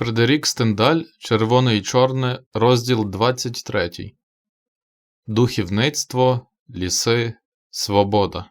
Фредерік Стендаль, Червоне і Чорне, розділ 23. Духівництво, ліси, свобода.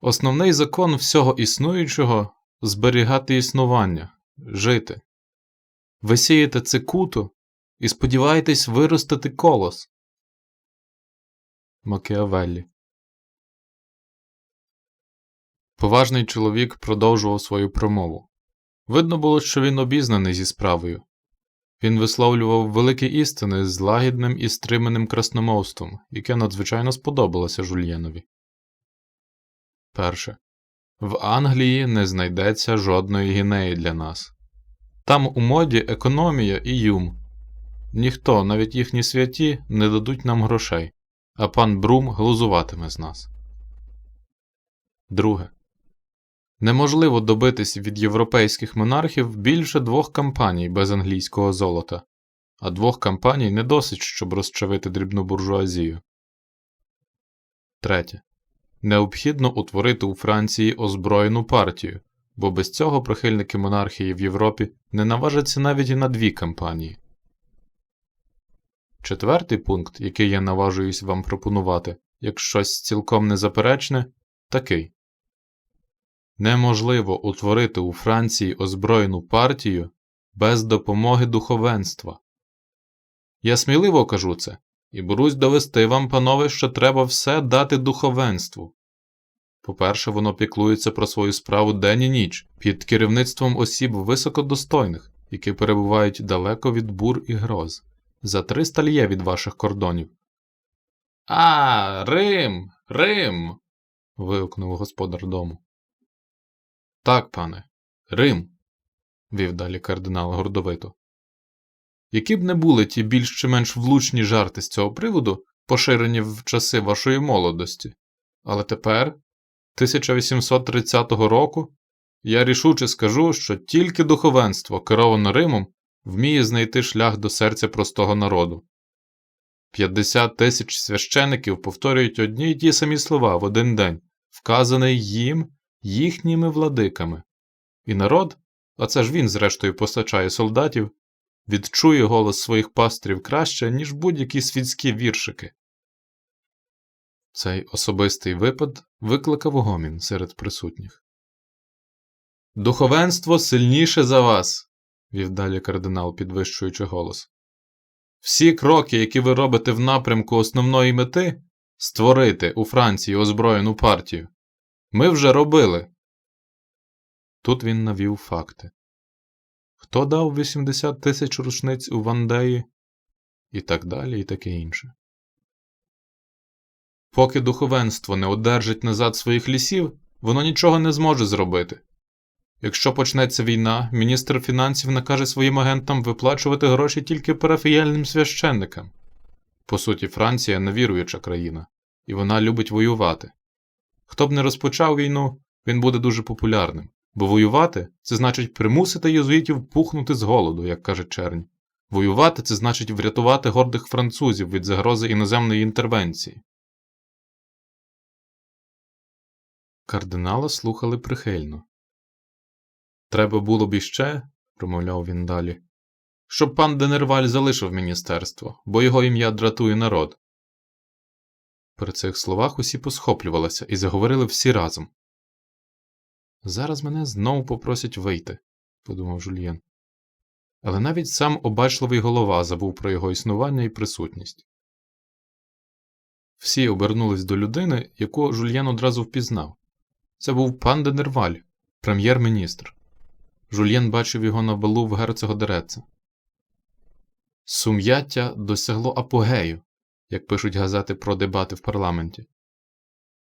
Основний закон всього існуючого зберігати існування, жити. Ви сієте цикуту і сподіваєтесь виростити колос. Макіавеллі. Поважний чоловік продовжував свою промову. Видно було, що він обізнаний зі справою. Він висловлював великі істини з лагідним і стриманим красномовством, яке надзвичайно сподобалося Жульєнові. Перше. В Англії не знайдеться жодної гінеї для нас. Там у моді економія і юм. Ніхто, навіть їхні святі, не дадуть нам грошей, а пан Брум глузуватиме з нас. Друге. Неможливо добитись від європейських монархів більше двох кампаній без англійського золота, а двох кампаній не досить, щоб розчавити дрібну буржуазію. Третє. Необхідно утворити у Франції озброєну партію, бо без цього прихильники монархії в Європі не наважаться навіть і на дві кампанії. Четвертий пункт, який я наважуюсь вам пропонувати, як щось цілком незаперечне, такий. Неможливо утворити у Франції озброєну партію без допомоги духовенства. Я сміливо кажу це і берусь довести вам, панове, що треба все дати духовенству. По-перше, воно піклується про свою справу день і ніч під керівництвом осіб високодостойних, які перебувають далеко від бур і гроз, за триста лє від ваших кордонів. А, Рим, Рим. вигукнув господар дому. Так, пане, Рим, вів далі кардинал гордовито. Які б не були ті більш чи менш влучні жарти з цього приводу, поширені в часи вашої молодості, але тепер, 1830 року, я рішуче скажу, що тільки духовенство, кероване Римом, вміє знайти шлях до серця простого народу. 50 тисяч священиків повторюють одні й ті самі слова в один день, вказаний їм їхніми владиками. І народ, а це ж він, зрештою, постачає солдатів, відчує голос своїх пастрів краще, ніж будь-які світські віршики. Цей особистий випад викликав гомін серед присутніх. Духовенство сильніше за вас, вів далі кардинал, підвищуючи голос. Всі кроки, які ви робите в напрямку основної мети створити у Франції озброєну партію, ми вже робили. Тут він навів факти. Хто дав 80 тисяч рушниць у Вандеї? І так далі, і таке інше. Поки духовенство не одержить назад своїх лісів, воно нічого не зможе зробити. Якщо почнеться війна, міністр фінансів накаже своїм агентам виплачувати гроші тільки парафіяльним священникам. По суті, Франція невіруюча країна, і вона любить воювати. Хто б не розпочав війну, він буде дуже популярним, бо воювати це значить примусити єзуїтів пухнути з голоду, як каже чернь. Воювати це значить врятувати гордих французів від загрози іноземної інтервенції. Кардинала слухали прихильно. Треба було б іще, промовляв він далі, щоб пан Денерваль залишив міністерство, бо його ім'я дратує народ. При цих словах усі посхоплювалися і заговорили всі разом. Зараз мене знову попросять вийти, подумав Жульєн. Але навіть сам обачливий голова забув про його існування і присутність. Всі обернулись до людини, яку Жульєн одразу впізнав. Це був пан Денерваль, прем'єр-міністр. Жульєн бачив його на балу в герцога Дереца. Сум'яття досягло апогею, як пишуть газети про дебати в парламенті.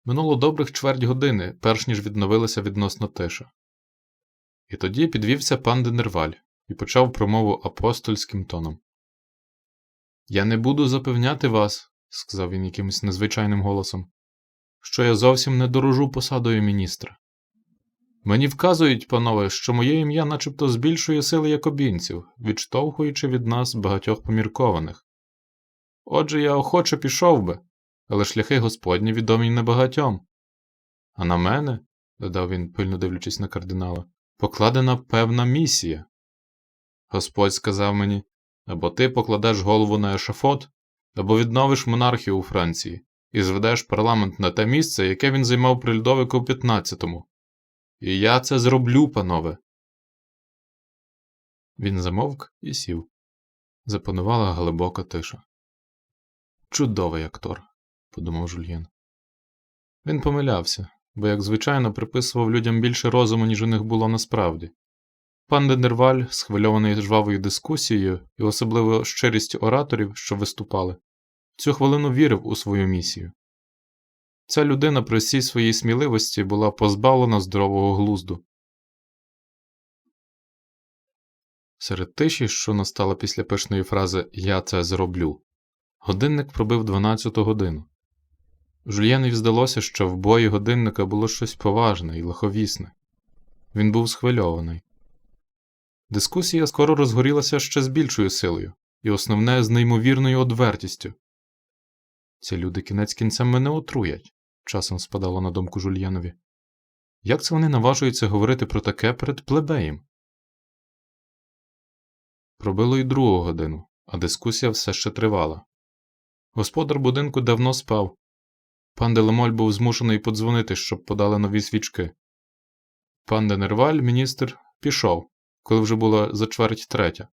Минуло добрих чверть години, перш ніж відновилася відносно тиша. І тоді підвівся пан Денерваль і почав промову апостольським тоном. Я не буду запевняти вас, сказав він якимось незвичайним голосом, що я зовсім не дорожу посадою міністра. Мені вказують, панове, що моє ім'я начебто збільшує сили якобінців, відштовхуючи від нас багатьох поміркованих. Отже, я охоче пішов би, але шляхи Господні відомі небагатьом. А на мене, додав він, пильно дивлячись на кардинала, покладена певна місія. Господь сказав мені або ти покладеш голову на ешафот, або відновиш монархію у Франції і зведеш парламент на те місце, яке він займав при Людовику в 15-му. І я це зроблю, панове. Він замовк і сів. Запанувала глибока тиша. Чудовий актор, подумав Жульєн. Він помилявся, бо, як звичайно, приписував людям більше розуму, ніж у них було насправді. Пан Денерваль, схвильований жвавою дискусією і особливо щирістю ораторів, що виступали, цю хвилину вірив у свою місію. Ця людина при всій своїй сміливості була позбавлена здорового глузду. Серед тиші, що настала після пишної фрази Я це зроблю, годинник пробив 12 годину. Жульєнові здалося, що в бої годинника було щось поважне і лиховісне. Він був схвильований. Дискусія скоро розгорілася ще з більшою силою, і основне з неймовірною одвертістю. Ці люди кінець кінцем мене отруять, часом спадало на думку Жульєнові. Як це вони наважуються говорити про таке перед плебеєм? Пробило й другу годину, а дискусія все ще тривала. Господар будинку давно спав. Пан Делемоль був змушений подзвонити, щоб подали нові свічки. Пан Денерваль, міністр, пішов, коли вже була за чверть третя.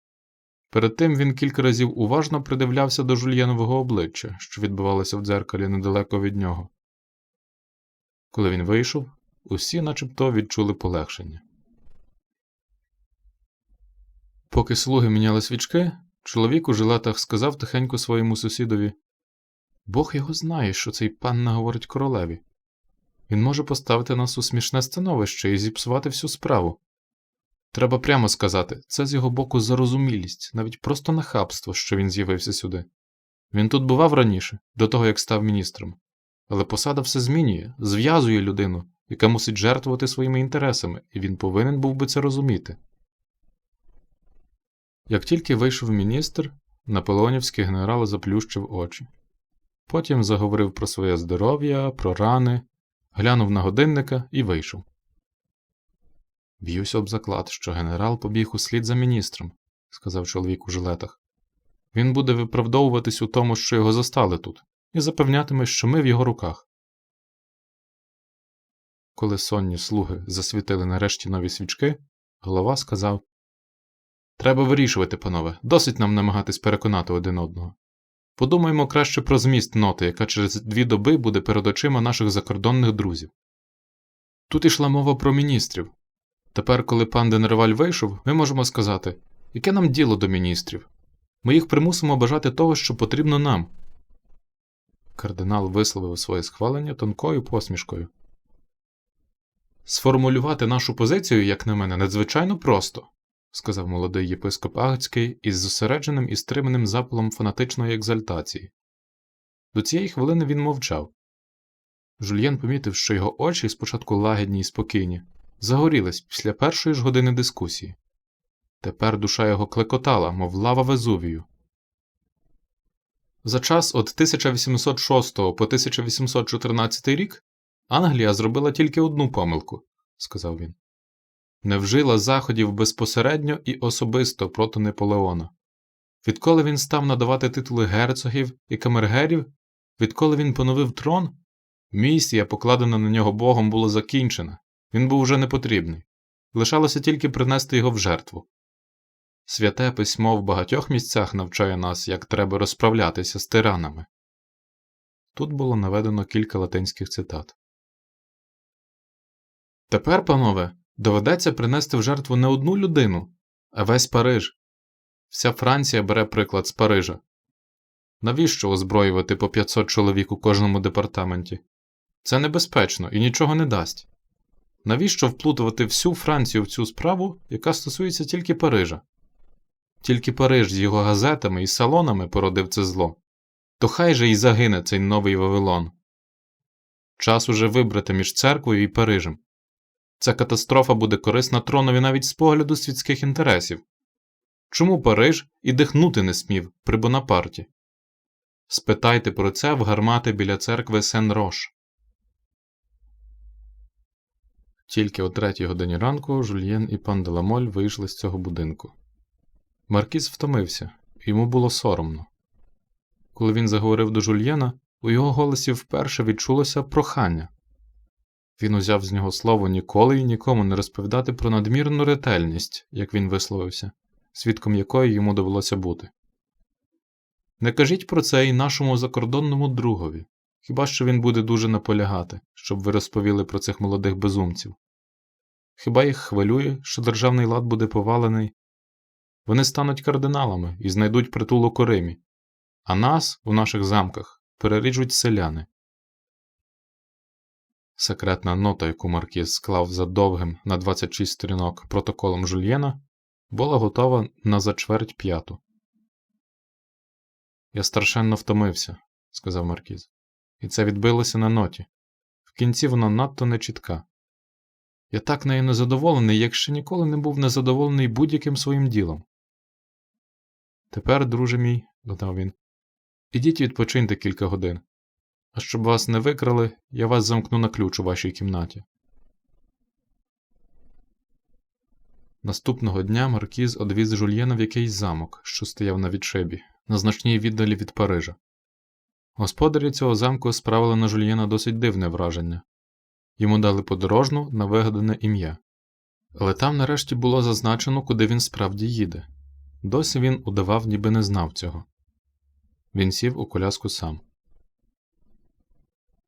Перед тим він кілька разів уважно придивлявся до жульєнового обличчя, що відбувалося в дзеркалі недалеко від нього. Коли він вийшов, усі начебто відчули полегшення. Поки слуги міняли свічки, чоловік у жилетах сказав тихенько своєму сусідові Бог його знає, що цей пан наговорить королеві. Він може поставити нас у смішне становище і зіпсувати всю справу. Треба прямо сказати, це з його боку зарозумілість, навіть просто нахабство, що він з'явився сюди. Він тут бував раніше, до того як став міністром, але посада все змінює, зв'язує людину, яка мусить жертвувати своїми інтересами, і він повинен був би це розуміти. Як тільки вийшов міністр, наполеонівський генерал заплющив очі. Потім заговорив про своє здоров'я, про рани, глянув на годинника і вийшов. Б'юсь об заклад, що генерал побіг услід за міністром, сказав чоловік у жилетах. Він буде виправдовуватись у тому, що його застали тут, і запевнятиме, що ми в його руках. Коли сонні слуги засвітили нарешті нові свічки, голова сказав Треба вирішувати, панове, досить нам намагатись переконати один одного. Подумаємо краще про зміст ноти, яка через дві доби буде перед очима наших закордонних друзів. Тут ішла мова про міністрів. Тепер, коли пан Денерваль вийшов, ми можемо сказати, яке нам діло до міністрів? Ми їх примусимо бажати того, що потрібно нам. Кардинал висловив своє схвалення тонкою посмішкою. Сформулювати нашу позицію, як на мене, надзвичайно просто сказав молодий єпископ Агацький із зосередженим і стриманим запалом фанатичної екзальтації. До цієї хвилини він мовчав. Жульєн помітив, що його очі, спочатку лагідні й спокійні, загорілись після першої ж години дискусії. Тепер душа його клекотала, мов лава Везувію. За час від 1806 по 1814 рік Англія зробила тільки одну помилку, сказав він не вжила заходів безпосередньо і особисто проти Наполеона. Відколи він став надавати титули герцогів і камергерів, відколи він поновив трон, місія, покладена на нього Богом, була закінчена, він був уже непотрібний. Лишалося тільки принести його в жертву. Святе письмо в багатьох місцях навчає нас, як треба розправлятися з тиранами. Тут було наведено кілька латинських цитат. Тепер, панове, Доведеться принести в жертву не одну людину, а весь Париж. Вся Франція бере приклад з Парижа. Навіщо озброювати по 500 чоловік у кожному департаменті? Це небезпечно і нічого не дасть. Навіщо вплутувати всю Францію в цю справу, яка стосується тільки Парижа? Тільки Париж з його газетами і салонами породив це зло. То хай же й загине цей новий Вавилон. Час уже вибрати між церквою і Парижем. Ця катастрофа буде корисна тронові навіть з погляду світських інтересів. Чому Париж і дихнути не смів при Бонапарті? Спитайте про це в гармати біля церкви Сен Рош. Тільки о третій годині ранку Жульєн і пан Деламоль вийшли з цього будинку. Маркіз втомився, йому було соромно. Коли він заговорив до Жульєна, у його голосі вперше відчулося прохання. Він узяв з нього слово ніколи і нікому не розповідати про надмірну ретельність, як він висловився, свідком якої йому довелося бути. Не кажіть про це і нашому закордонному другові, хіба що він буде дуже наполягати, щоб ви розповіли про цих молодих безумців. Хіба їх хвилює, що державний лад буде повалений? Вони стануть кардиналами і знайдуть притулок у Римі, а нас у наших замках переріжуть селяни. Секретна нота, яку Маркіз склав за довгим на 26 сторінок протоколом Жульєна, була готова на за чверть п'яту. Я страшенно втомився, сказав Маркіз, і це відбилося на ноті. В кінці вона надто нечітка. Я так нею незадоволений, як ще ніколи не був незадоволений будь-яким своїм ділом. Тепер, друже мій, додав він, ідіть відпочиньте кілька годин. А щоб вас не викрали, я вас замкну на ключ у вашій кімнаті. Наступного дня Маркіз одвіз Жульєна в якийсь замок, що стояв на відшибі, на значній віддалі від Парижа. Господарі цього замку справили на Жульєна досить дивне враження йому дали подорожну на вигадане ім'я. Але там нарешті було зазначено, куди він справді їде. Досі він удавав, ніби не знав цього. Він сів у коляску сам.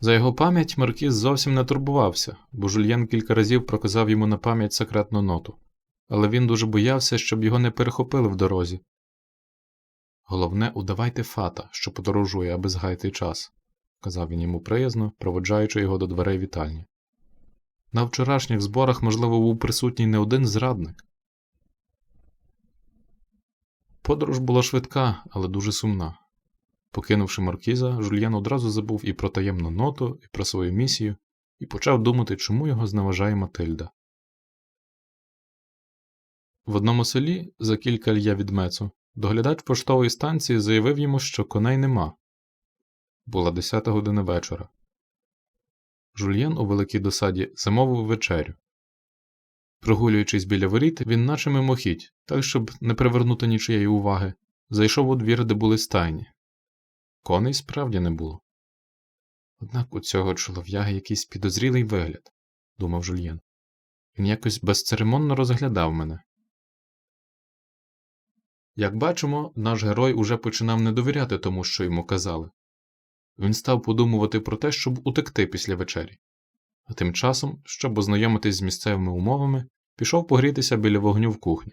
За його пам'ять Маркіз зовсім не турбувався, бо Жульєн кілька разів проказав йому на пам'ять секретну ноту, але він дуже боявся, щоб його не перехопили в дорозі. Головне, удавайте фата, що подорожує, аби згаяти час, казав він йому приязно, проводжаючи його до дверей вітальні. На вчорашніх зборах, можливо, був присутній не один зрадник. Подорож була швидка, але дуже сумна. Покинувши маркіза, Жульєн одразу забув і про таємну ноту, і про свою місію, і почав думати, чому його зневажає Матильда. В одному селі, за кілька лья від Мецу, доглядач поштової станції заявив йому, що коней нема. Була десята година вечора. Жульєн у великій досаді замовив вечерю. Прогулюючись біля воріт, він наче мимохідь, так щоб не привернути нічиєї уваги, зайшов у двір, де були стайні. Коней справді не було. Однак у цього чолов'яги якийсь підозрілий вигляд, думав Жульєн. Він якось безцеремонно розглядав мене. Як бачимо, наш герой уже починав не довіряти тому, що йому казали. Він став подумувати про те, щоб утекти після вечері, а тим часом, щоб ознайомитись з місцевими умовами, пішов погрітися біля вогню в кухні.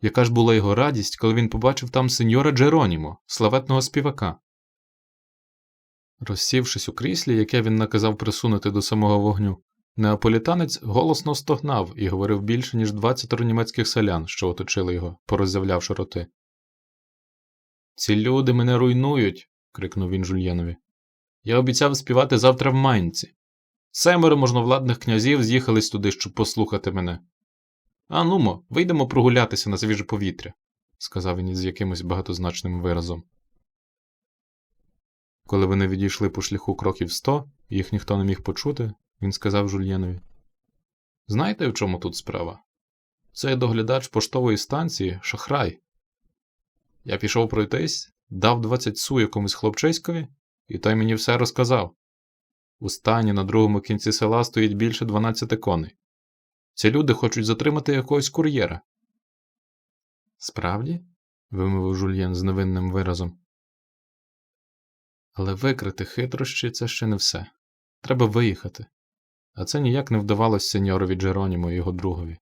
Яка ж була його радість, коли він побачив там сеньора Джеронімо, славетного співака. Розсівшись у кріслі, яке він наказав присунути до самого вогню, неаполітанець голосно стогнав і говорив більше, ніж двадцятеро німецьких селян, що оточили його, пороззявлявши роти. Ці люди мене руйнують. крикнув він Жульєнові. Я обіцяв співати завтра в Майнці. Семеро можновладних князів з'їхались туди, щоб послухати мене. А нумо, вийдемо прогулятися на свіже повітря, сказав він із якимось багатозначним виразом. Коли вони відійшли по шляху кроків сто, їх ніхто не міг почути, він сказав Жульєнові: Знаєте, в чому тут справа? Цей доглядач поштової станції шахрай. Я пішов пройтись, дав 20 су якомусь хлопчиськові, і той мені все розказав. У стані на другому кінці села стоїть більше 12 коней. Ці люди хочуть затримати якогось кур'єра. Справді? вимовив Жульєн з невинним виразом. Але викрити хитрощі це ще не все. Треба виїхати. А це ніяк не вдавалося сеньорові Джеронімо і його другові.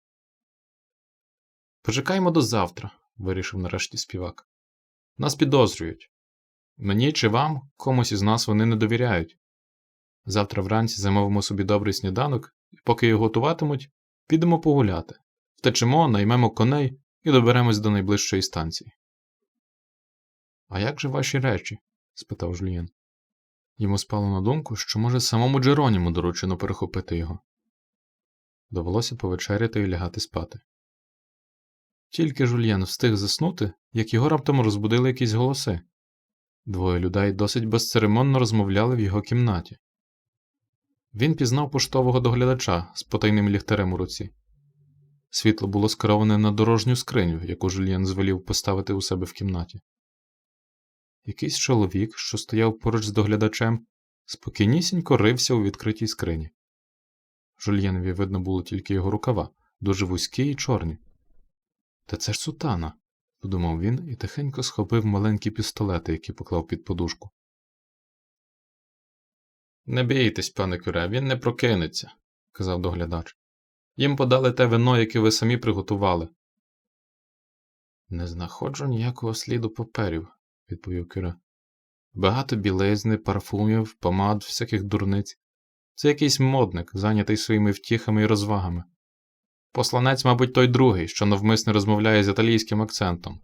Почекаймо до завтра, вирішив нарешті співак. Нас підозрюють. Мені чи вам, комусь із нас вони не довіряють. Завтра вранці замовимо собі добрий сніданок, і поки його готуватимуть, підемо погуляти, втечемо, наймемо коней і доберемось до найближчої станції. А як же ваші речі? спитав Жульєн. Йому спало на думку, що може самому Джероніму доручено перехопити його. Довелося повечеряти і лягати спати. Тільки Жульєн встиг заснути, як його раптом розбудили якісь голоси. Двоє людей досить безцеремонно розмовляли в його кімнаті. Він пізнав поштового доглядача з потайним ліхтарем у руці. Світло було скероване на дорожню скриню, яку Жульєн звелів поставити у себе в кімнаті. Якийсь чоловік, що стояв поруч з доглядачем, спокійнісінько рився у відкритій скрині. Жульєнові видно було тільки його рукава, дуже вузькі і чорні. Та це ж сутана, подумав він і тихенько схопив маленькі пістолети, які поклав під подушку. Не бійтесь, пане кюре, він не прокинеться, казав доглядач. Їм подали те вино, яке ви самі приготували. Не знаходжу ніякого сліду паперів, відповів кюре. Багато білизни, парфумів, помад, всяких дурниць. Це якийсь модник, зайнятий своїми втіхами і розвагами. Посланець, мабуть, той другий, що навмисне розмовляє з італійським акцентом.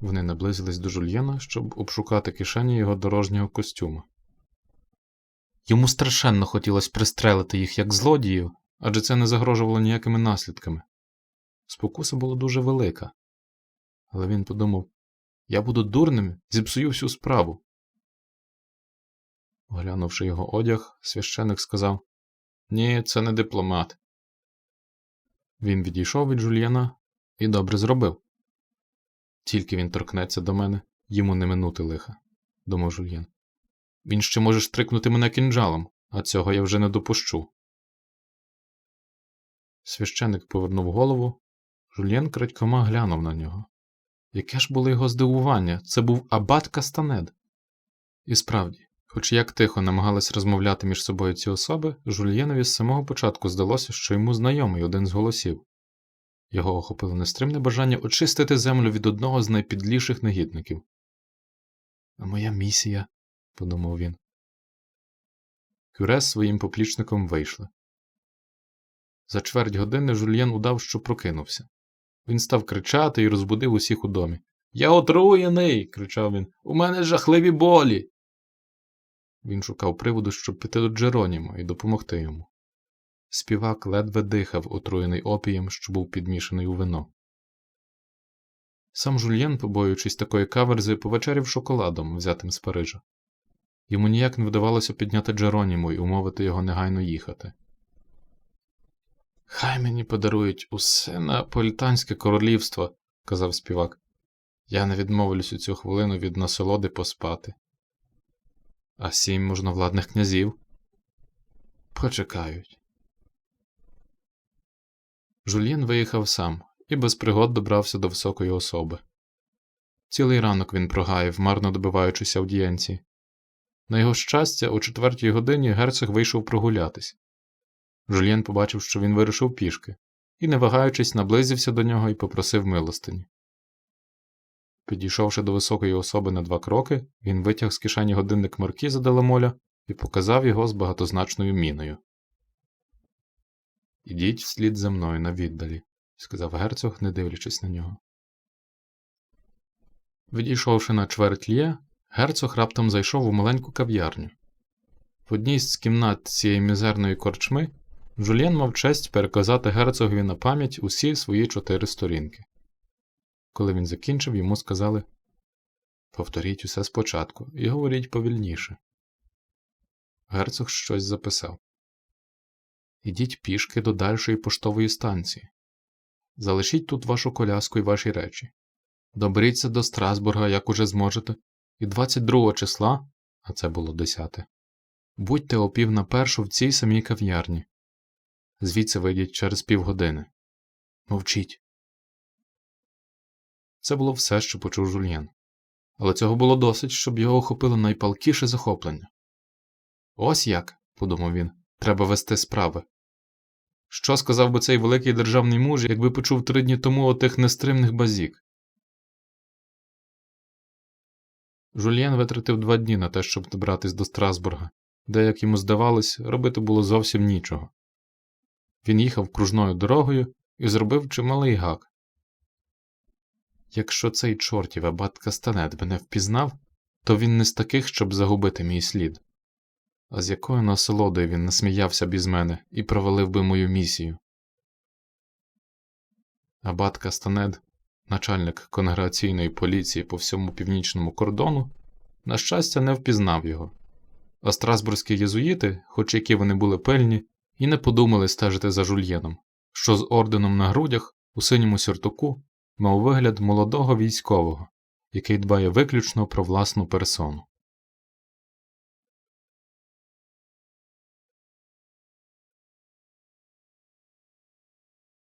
Вони наблизились до жульєна, щоб обшукати кишені його дорожнього костюма. Йому страшенно хотілося пристрелити їх як злодіїв, адже це не загрожувало ніякими наслідками. Спокуса була дуже велика. Але він подумав я буду дурним, зіпсую всю справу. Оглянувши його одяг, священик сказав Ні, це не дипломат. Він відійшов від жульєна і добре зробив. Тільки він торкнеться до мене, йому не минути лиха, думав жульєн. Він ще може штрикнути мене кінджалом, а цього я вже не допущу. Священик повернув голову, жульєн крадькома глянув на нього. Яке ж було його здивування, це був абат Кастанед. І справді, хоч як тихо намагались розмовляти між собою ці особи, жульєнові з самого початку здалося, що йому знайомий один з голосів. Його охопило нестримне бажання очистити землю від одного з найпідліших негідників. А моя місія, подумав він. Кюре з своїм поплічником вийшли. За чверть години жульєн удав, що прокинувся. Він став кричати і розбудив усіх у домі. Я отруєний. кричав він. У мене жахливі болі. Він шукав приводу, щоб піти до Джеронімо і допомогти йому. Співак ледве дихав, отруєний опієм, що був підмішаний у вино. Сам жульєн, побоюючись такої каверзи, повечеряв шоколадом, взятим з Парижа. Йому ніяк не вдавалося підняти Джеронімо і умовити його негайно їхати. Хай мені подарують усе наполітанське королівство, казав співак. Я не відмовлюсь у цю хвилину від насолоди поспати. А сім можновладних князів почекають. Жульєн виїхав сам і без пригод добрався до високої особи. Цілий ранок він прогаяв, марно добиваючись аудієнції. На його щастя, о четвертій годині герцог вийшов прогулятись. Жульєн побачив, що він вирушив пішки, і, не вагаючись, наблизився до нього і попросив милостині. Підійшовши до високої особи на два кроки, він витяг з кишені годинник маркіза Деламоля і показав його з багатозначною міною. Ідіть вслід за мною на віддалі, сказав герцог, не дивлячись на нього. Відійшовши на чверть лє, герцог раптом зайшов у маленьку кав'ярню. В одній з кімнат цієї мізерної корчми Жульєн мав честь переказати герцогові на пам'ять усі свої чотири сторінки. Коли він закінчив, йому сказали Повторіть усе спочатку і говоріть повільніше. Герцог щось записав Ідіть пішки до дальшої поштової станції. Залишіть тут вашу коляску і ваші речі. Доберіться до Страсбурга, як уже зможете, і 22 числа, а це було 10, будьте о пів на першу в цій самій кав'ярні. Звідси вийдіть через півгодини. Мовчіть. Це було все, що почув жульєн. Але цього було досить, щоб його охопило найпалкіше захоплення. Ось як, подумав він, треба вести справи. Що сказав би цей великий державний муж, якби почув три дні тому отих нестримних базік? Жульєн витратив два дні на те, щоб добратись до Страсбурга, де, як йому здавалось, робити було зовсім нічого. Він їхав кружною дорогою і зробив чималий гак. Якщо цей чортів абат Кастанет мене впізнав, то він не з таких, щоб загубити мій слід. А з якою насолодою він насміявся б із мене і провалив би мою місію. Абат Кастанед, начальник конгрегаційної поліції по всьому північному кордону, на щастя, не впізнав його. А страсбурзькі єзуїти, хоч які вони були пильні, і не подумали стежити за жульєном, що з орденом на грудях у синьому сюртуку мав вигляд молодого військового, який дбає виключно про власну персону.